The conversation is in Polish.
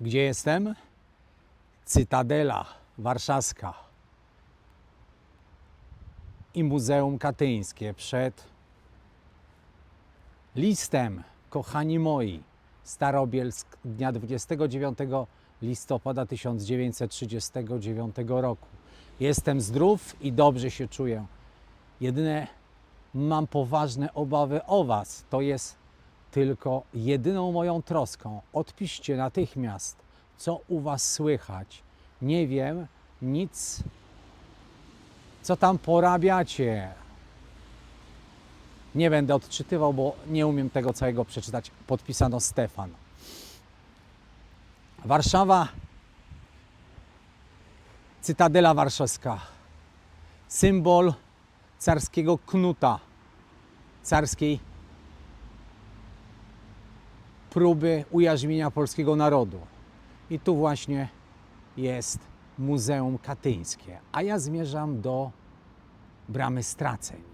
Gdzie jestem? Cytadela Warszawska i Muzeum Katyńskie przed listem, kochani moi, Starobielsk dnia 29 listopada 1939 roku. Jestem zdrów i dobrze się czuję. Jedyne mam poważne obawy o Was. To jest tylko jedyną moją troską. Odpiszcie natychmiast, co u Was słychać. Nie wiem nic, co tam porabiacie. Nie będę odczytywał, bo nie umiem tego całego przeczytać. Podpisano Stefan. Warszawa, Cytadela Warszawska. Symbol carskiego knuta, carskiej próby ujarzmienia polskiego narodu. I tu właśnie jest Muzeum Katyńskie, a ja zmierzam do Bramy Straceń.